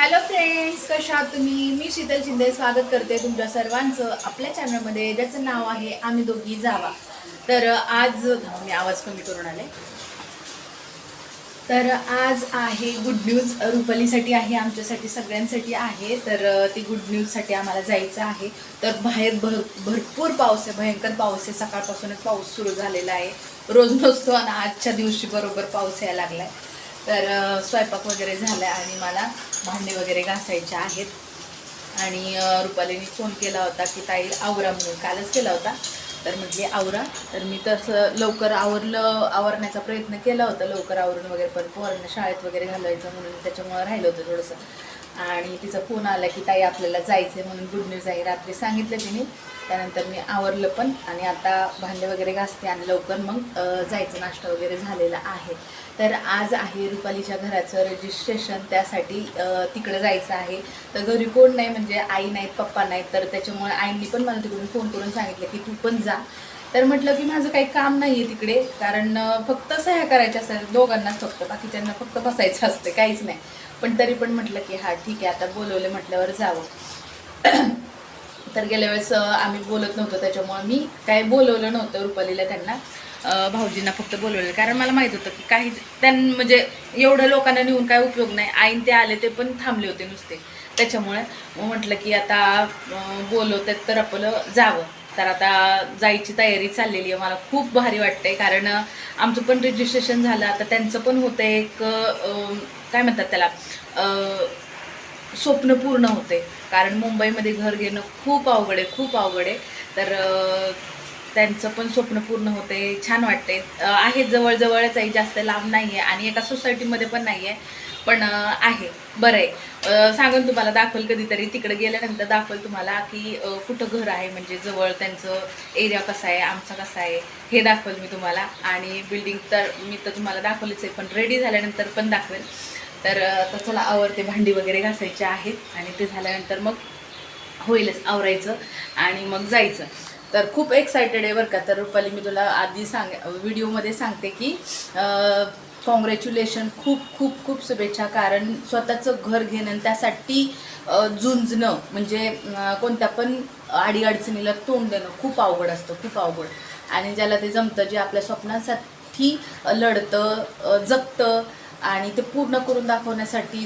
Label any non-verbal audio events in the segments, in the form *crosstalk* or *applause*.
Hello friends कशा आहात तुम्ही? मी शीतल शिंदे. स्वागत करते तुमच्या सर्वांचं आपल्या चॅनलमध्ये ज्याचं नाव आहे आम्ही दोघी जावा. तर आज मी आवाज कमी करून आले. तर आज आहे गुड न्यूज रुपालीसाठी आहे आमच्यासाठी सगळ्यांसाठी आहे. तर ती गुड न्यूजसाठी आम्हाला जायचं आहे. तर बाहेर भर भरपूर पाऊस आहे भयंकर पाऊस आहे. सकाळपासूनच पाऊस सुरू झालेला आहे. रोज नसतो आणि आजच्या दिवशी बरोबर पाऊस यायला लागलाय. तर स्वयंपाक वगैरे झाला आणि मला भांडे वगैरे घासायचे आहेत. आणि रुपालीने फोन केला होता की ताई आवरा म्हणून. कालच केला होता. तर म्हटली आवरा. तर मी तसं लवकर आवरलं आवरण्याचा प्रयत्न केला होता. लवकर आवरून वगैरे पण पोरांना शाळेत वगैरे घालायचं म्हणून त्याच्यामुळं राहिलं होतं थोडंसं. आणि तिचा फोन आला की ताई आपल्याला जायचं आहे म्हणून गुड न्यूज आहे. रात्री सांगितलं तिने. त्यानंतर मी आवरलं पण आणि आता भांडे वगैरे घासते आणि लवकर मग जायचं. नाश्ता वगैरे झालेला आहे. तर आज आहे रुपालीच्या घराचं रजिस्ट्रेशन त्यासाठी तिकडं जायचं आहे. तर घरी कोण नाही म्हणजे आई नाहीत पप्पा नाहीत. तर त्याच्यामुळे आईंनी पण मला तिकडून फोन करून सांगितलं की तू पण जा. तर म्हटलं की माझं काही काम नाही आहे तिकडे कारण फक्त सह्या करायच्या असेल दोघांनाच फक्त बाकीच्यांना फक्त बसायचं असते काहीच नाही. पण तरी पण म्हटलं की हा ठीक आहे आता बोलवले म्हटल्यावर जावं. *clears throat* तर गेल्या वेळेस आम्ही बोलत नव्हतो त्याच्यामुळे मी काय बोलवलं नव्हतं रुपालीला त्यांना. भाऊजींना फक्त बोलवलं कारण मला माहीत होतं की काही त्यां म्हणजे एवढ्या लोकांना नेऊन काय उपयोग नाही. आईन ते आले ते पण थांबले होते नुसते. त्याच्यामुळे म्हटलं की आता बोलवतात तर आपलं जावं. तर आता जायची तयारी चाललेली आहे. मला खूप भारी वाटतंय. कारण आमचं पण रजिस्ट्रेशन झालं. आता त्यांचं पण होतं एक काय म्हणतात त्याला? स्वप्न पूर्ण होते. कारण मुंबईमध्ये घर घेणं खूप अवघड आहे खूप अवघड आहे. तर त्यांचं पण स्वप्न पूर्ण होते छान वाटते. आहे जवळजवळच आहे जास्त लांब नाही आहे आणि एका सोसायटीमध्ये पण नाही आहे पण आहे. बरं आहे सांगून तुम्हाला दाखवल कधीतरी. तिकडे गेल्यानंतर दाखवल तुम्हाला की कुठं घर आहे म्हणजे जवळ त्यांचं एरिया कसा आहे आमचा कसा आहे हे दाखवल मी तुम्हाला. आणि बिल्डिंग तर मी तर तुम्हाला दाखवलीच आहे पण रेडी झाल्यानंतर पण दाखवेल. तर आता चला आवरते भांडी वगैरे घासायची आहेत आणि ते झाल्यानंतर मग होईलच आवरायचं आणि मग जायचं. तर खूप एक्सायटेड आहे बरं का. तर रुपाली मी तुला आधी सांग व्हिडिओमध्ये सांगते की कॉंग्रॅच्युलेशन खूप खूप खूप शुभेच्छा. कारण स्वतःचं घर घेणं आणि त्यासाठी झुंजणं म्हणजे कोणत्या पण अडीअडचणीला तोंड देणं खूप अवघड असतं खूप अवघड. आणि ज्याला ते जमतं जे आपल्या स्वप्नांसाठी लढतं जगतं आणि ते पूर्ण करून दाखवण्यासाठी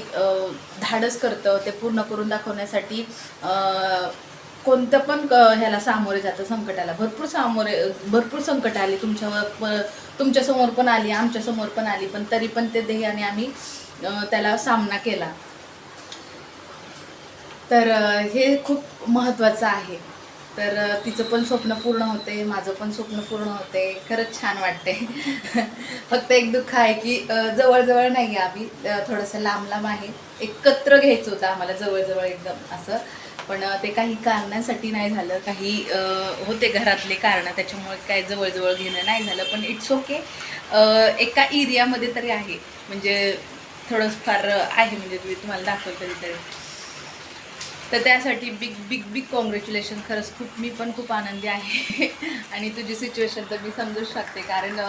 धाडस करतं ते पूर्ण करून दाखवण्यासाठी कोणतं पण क- ह्याला सामोरे जातं संकटाला. भरपूर सामोरे भरपूर संकट आली तुमच्यावर प- तुमच्यासमोर पण आली आमच्यासमोर पण आली पण तरी पण ते ध्येयाने आम्ही त्याला सामना केला. तर हे खूप महत्त्वाचं आहे. तर तिचं पण स्वप्न पूर्ण होते माझं पण स्वप्न पूर्ण होते. खरंच छान वाटते. *laughs* फक्त एक दुःख आहे की जवळजवळ नाही आहे आम्ही. थोडंसं लांब लांब आहे. एकत्र घ्यायचं होतं आम्हाला जवळजवळ एकदम असं. पण ते काही कारणांसाठी नाही झालं. काही होते घरातले कारणं. त्याच्यामुळे काय जवळजवळ घेणं नाही झालं. पण इट्स ओके एका एरियामध्ये तरी आहे. म्हणजे थोडंफार आहे. म्हणजे तुम्ही तुम्हाला दाखवलं तरी. तर त्यासाठी बिग बिग बिग कॉंग्रॅच्युलेशन खरंच खूप मी पण खूप आनंदी आहे. *laughs* आणि तुझी सिच्युएशन तर मी समजू शकते. कारण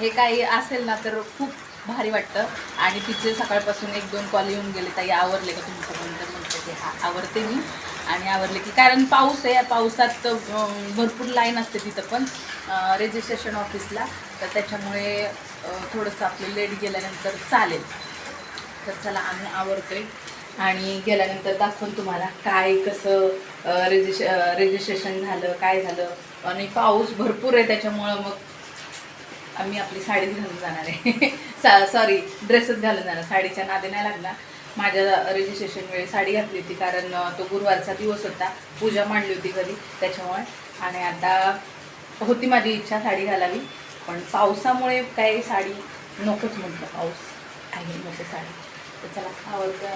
हे काही असेल ना तर खूप भारी वाटतं. आणि तिचे सकाळपासून एक दोन कॉल येऊन गेले. ताई आवरले का तुमचं? तर म्हणते की हा आवरते मी. आणि आवरले की कारण पाऊस आहे. या पावसात भरपूर लाईन असते तिथं पण रजिस्ट्रेशन ऑफिसला तर त्याच्यामुळे थोडंसं आपलं लेट गेल्यानंतर चालेल. तर चला आम्ही आवडतोय आणि गेल्यानंतर दाखवून तुम्हाला काय कसं रजिश रजिस्ट्रेशन झालं काय झालं. आणि पाऊस भरपूर आहे त्याच्यामुळं मग आम्ही आपली साडीच घालून जाणार आहे. *laughs* सा सॉरी ड्रेसच घालून जाणार. साडीच्या नादे नाही लागला. माझ्या रजिस्ट्रेशन वेळी साडी घातली होती कारण तो गुरुवारचा दिवस होता. पूजा मांडली होती घरी त्याच्यामुळे. आणि आता होती माझी इच्छा साडी घालावी. पण पावसामुळे काही साडी नकोच म्हटलं. पाऊस आहे नको साडी. तर चला आवडतं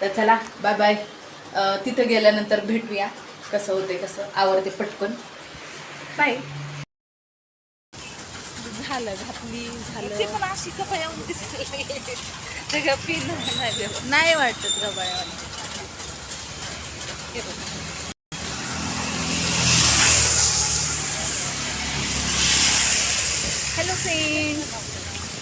तर चला बाय बाय तिथं गेल्यानंतर भेटूया. कसं होते कसं आवडते पटकन. बाय झालं घातली झालं. ते पण अशी कपाया ते का पिन नाही नाही वाटत गबाळ्या हॅलो फ्रेंड्स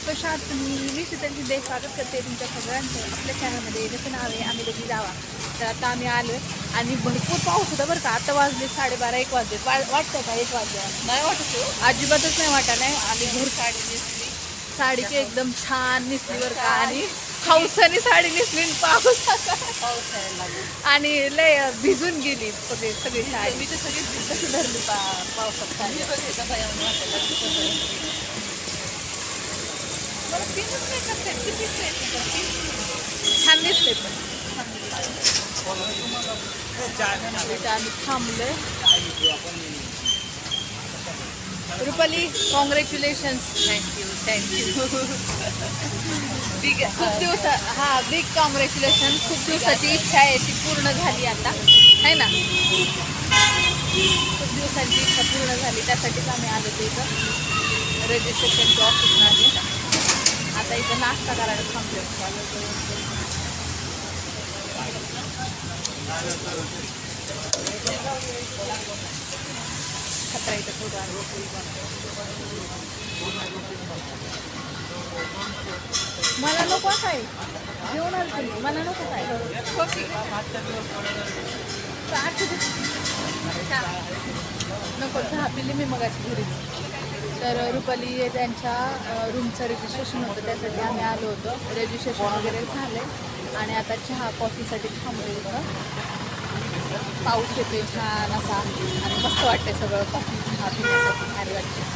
कशा आहात तुम्ही? मी शीतल शिंदे स्वागत करते तुमच्या सगळ्यांचं. आपल्या चॅनलमध्ये जसं नाव आहे आम्ही लगेच जावा. तर आता आम्ही आलो आणि भरपूर पाऊस होता बरं का. आता वाजले साडेबारा एक वाजले. वा वाटतं का एक वाजले? नाही वाटत अजिबातच नाही वाटा नाही? आणि भर साडी नेसली. साडीची एकदम छान नेसली बरं का. आणि हौसानी साडी नेसली पाऊस. आणि लय भिजून गेली सगळी सगळी साडी मी तर सगळीच कशी धरली पा पावसात खाली बघायचं भयावून वाटायला मला तीनच नाही करता येत. किती प्रयत्न करते. छान दिसते पण इथं आम्ही थांबलोय Rupali congratulations thank you thank you big खूप दिवसा हा बिग कॉंग्रॅच्युलेशन खूप दिवसाची इच्छा आहे ती पूर्ण झाली आता. है ना? खूप दिवसांची इच्छा पूर्ण झाली त्यासाठीच आम्ही आलो होतो इथं रजिस्ट्रेशनच्या ऑफिसमध्ये आता इथं नाश्ता करायला थांबलो खतरा इथं थोडं मला नको काय घेऊन आल तुम्ही मला नको काय. आठ नको चहा पिली मी मगाची घरीच. तर रुपाली त्यांच्या रूमचं रजिस्ट्रेशन होतं त्यासाठी आम्ही आलो होतो. रजिस्ट्रेशन वगैरे झाले आणि आता चहा कॉफीसाठी थांबलो होतं पाऊस येतोय छान असा. आणि मस्त वाटते सगळं. कॉफी चहा पिण्यासाठी भारी वाटते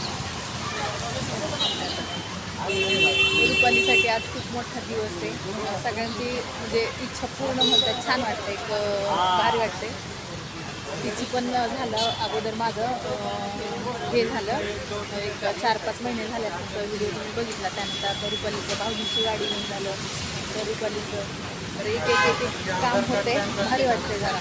रुपालीसाठी आज खूप मोठा दिवस आहे. सगळ्यांची म्हणजे इच्छा पूर्ण होतात. छान वाटतं एक भारी वाटते तिची पण झालं अगोदर माझं हे झालं. एक चार पाच महिने झाले असतील तर व्हिडिओ तुम्ही बघितला. त्यानंतर रुपालीचं भाऊजीची गाडी घेऊन झालं. तर रुपालीचं तर एक एक एक एक काम होते भारी वाटते जरा.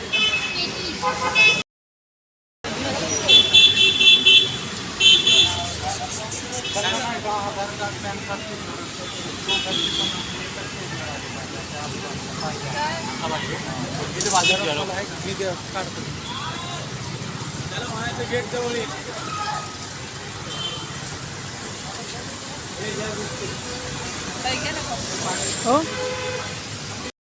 हो.